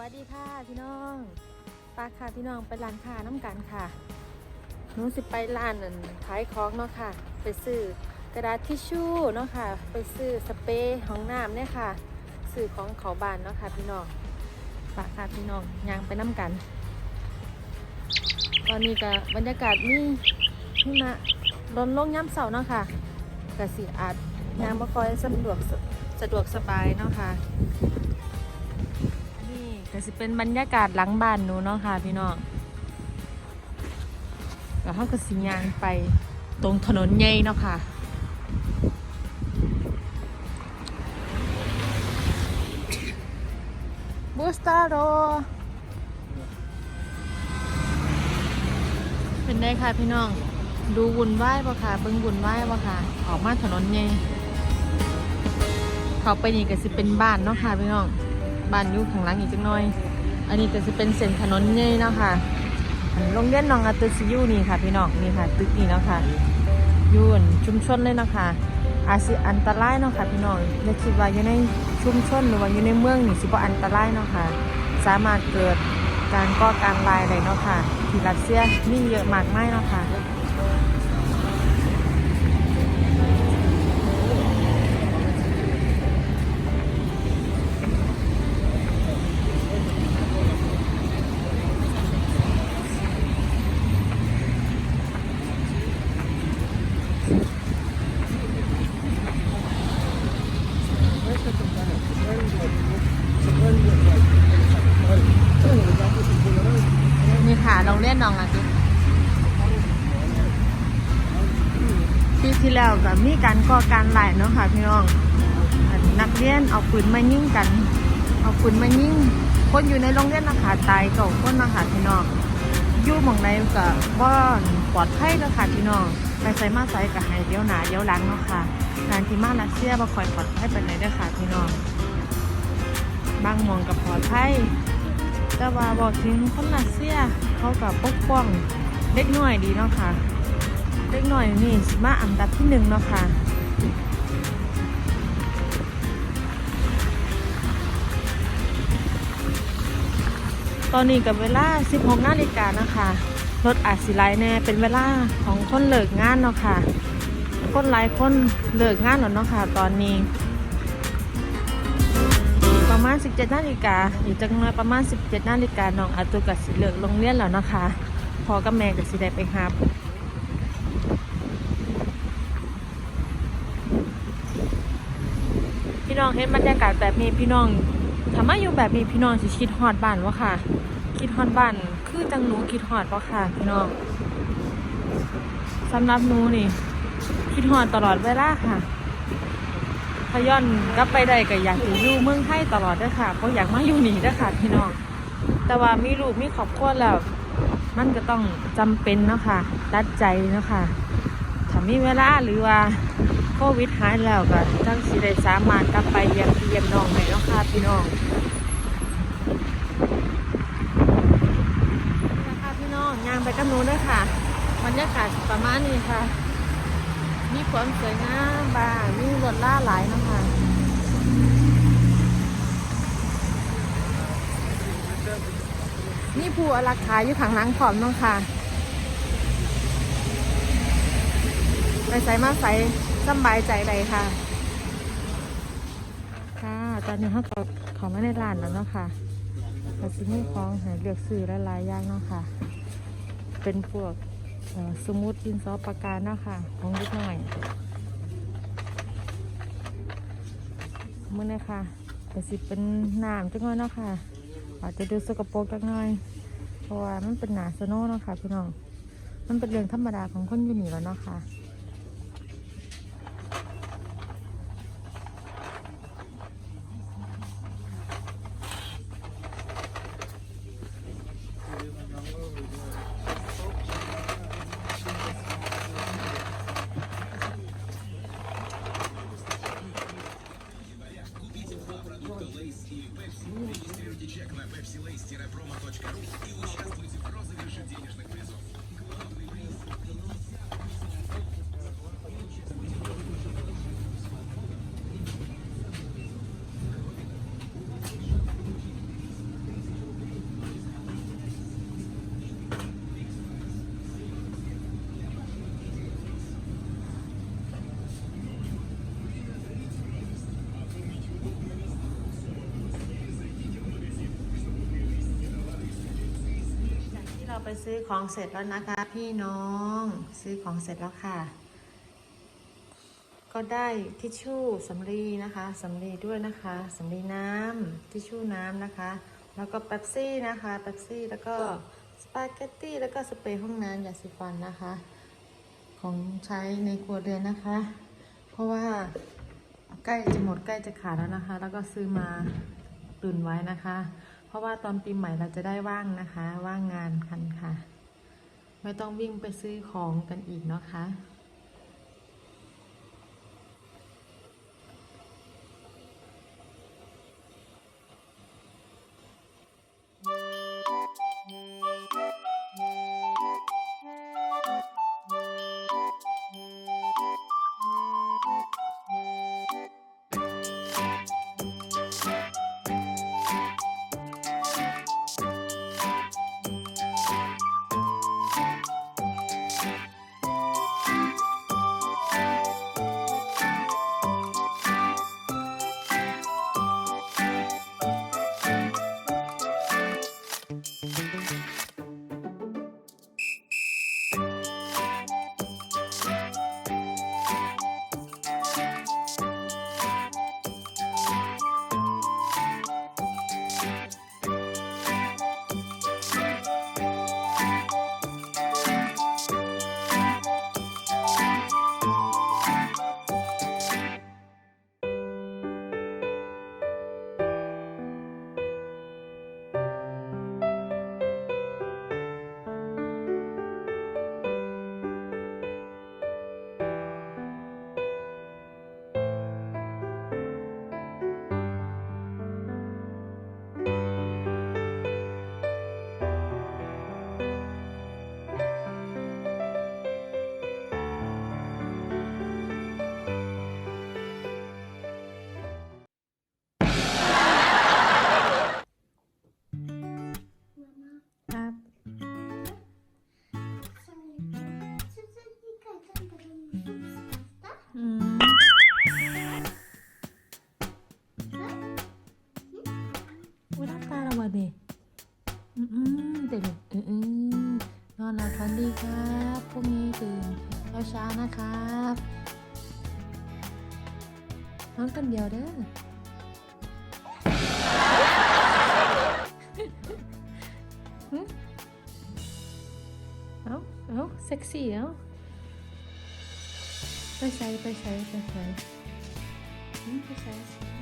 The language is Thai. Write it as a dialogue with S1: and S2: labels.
S1: วัสดีค่ะพี่น้องปาค่ะพี่น้องไปร้านค้าน้ำกันค่ะหนูสิไปร้านนั่นขายของเนาะค่ะ ไปซื้อกระดาษทิชชู่เนาะค่ะ ไปซื้อสเปรย์ห้องน้ำเนี่ยค่ะซื้อของเขาบานเนาะค่ะพี่น้องปาค่ะพี่น้องยางไปน้ำกัน ตอนนี้ก็บรรยากาศนี่นี่มาลนลงย้ำเสาเนาะค่ะกสิอาจยางบ่ค่อยสะดวกสะดวกสบายเนาะค่ะ ก็สิเป็นบรรยากาศหลังบ้านหนูเนาะค่ะพี่น้องแล้วเขาก็สิยางไปตรงถนนใหญ่เนาะค่ะบูสตาโรเป็นได้ค่ะพี่น้อง ดูวุ่นวายปะค่ะเบิ่งวุ่นวายปะค่ะออกมาถนนใหญ่เขาไปนี่ก็สิเป็นบ้านเนาะค่ะพี่น้อง บ้านอยู่ข้างหลังอีกจังหน่อย อันนี้จะเป็นเส้นถนนใหญ่เนาะค่ะโรงเรียนน้องอาตุสิยูนี่ค่ะ พี่น้องนี่ค่ะ ตึกนี่เนาะค่ะยุ่นชุมชนเลยเนาะค่ะอาจสิอันตรายเนาะค่ะพี่น้องอย่าคิดว่าอยู่ในชุมชนหรือว่าอยู่ในเมืองนี่สิบ่อันตรายเนาะค่ะ สามารถเกิดการก่อการร้ายได้เนาะค่ะที่รัสเซียมีเยอะมากมายเนาะค่ะ นี่ค่ะโรงเรียนน้องอาทิตย์ปีที่แล้วก็มีการก่อการร้ายเนาะค่ะพี่น้อง นักเรียนเอาปืนมายิงกัน เอาปืนมายิงคนอยู่ในโรงเรียนนะคะตายเก่าคนนะคะพี่น้องยู่หมองใดก็บ่ปลอดภัยก็ค่ะพี่น้องไปใส่มาใส่ก็ให้เดี๋ยวหนาเดี๋ยวหลังเนาะค่ะ การที่มารัสเซียบ่คอยปลอดภัยปานใดเด้อค่ะพี่น้องบางมองก็ปลอดภัยแต่ว่าบอกถึงคนรัสเซียเขากับปกป้องเล็กน้อยดีเนาะค่ะเล็กน้อยนี่มาอันดับที่หนึ่งเนาะค่ะตอนนี้กับเวลา 16นาฬิกานะคะรถอาจสิไลแน่เป็นเวลาของคนเลิกงานเนาะค่ะ คนหลายคนเลิกงานแล้วเนาะค่ะ ตอนนี้ ประมาณ 17นาฬิกาอีกจังน้อยประมาณ 17นาฬิกาน้องอาตุกับสิเลิกโรงเรียนแล้วนะคะพอกับแม่กับสิได้ไปหาพี่น้องเห็นบรรยากาศแบบนี้พี่น้องถ้ามอยู่แบบนี้พี่น้องสิคิดฮอดบ้านวะค่ะ คิดฮอดบ้านคือจังหนูคิดฮอดวะค่ะ พี่น้องสำหรับหนูนี่ คิดฮอดตลอดเวลาค่ะพย้อนกลับไปได้ก็อยากจะอยู่เมืองไทยตลอดเด้ค่ะเพราะอยากมาอยู่นี่ด้ค่ะพี่น้อง แต่ว่ามีลูกมีครอบครัวแล้วมันก็ต้องจำเป็นเนาะค่ะตัดใจเนาะค่ะถ้ามีเวลาหรือว่าโควิดหายแล้วก็จังสิได้สามารถกลับไปเยี่ยมพี่เยี่ยมน้องได้เนาะค่ะพี่น้องนะคะพี่น้องย่างไปกับหนูเด้อค่ะบรรยากาศประมาณนี้ค่ะ มีความสวยงามบ้างมีรถล่าหลายนะคะนี่ผู้อารักขาอยู่ข้างหลังผอมเนาะค่ะไปใส่มาใส่สบายใจใดค่ะ ค่ะ ตอนนี้เขาก็เของมาในร้านแล้วเนาะค่ะแต่สิ่งที่ของห้เลือกซื้อหลายๆอย่างเนาะค่ะ เป็นพวก สมูทดินซอปากกาเนาะค่ะของเล็กน้อยมื่อนี่ค่ะแต่สิเป็นน้ำจังน้อยเนาะค่ะ อาจจะดูสกปรกจังน้อย เพราะว่ามันเป็นหนาสโน่เนาะค่ะพี่น้อง มันเป็นเรื่องธรรมดาของคนอยู่นี่แล้วเนาะค่ะ Точка ру. ไปซื้อของเสร็จแล้วนะคะ พี่น้องซื้อของเสร็จแล้วค่ะ ก็ได้ทิชชู่สำลีนะคะสำลีด้วยนะคะสำลีน้ำทิชชู่น้ำนะคะ แล้วก็เป๊ปซี่นะคะเป๊ปซี่แล้วก็สปาเกตตี้แล้วก็สเปรย์ห้องน้ำยาสีฟันนะคะ ของใช้ในครัวเรือนนะคะ เพราะว่าใกล้จะหมดใกล้จะขาดแล้วนะคะ แล้วก็ซื้อมาตุนไว้นะคะ เพราะว่าตอนปีใหม่เราจะได้ว่างนะคะ ว่างงานกันค่ะ ไม่ต้องวิ่งไปซื้อของกันอีกเนาะคะค นะครับน้องกันเดียวเด้อเอาเอาเซ็กซี่เอาไปใส่ไปใส่ไปใส่ไปใส่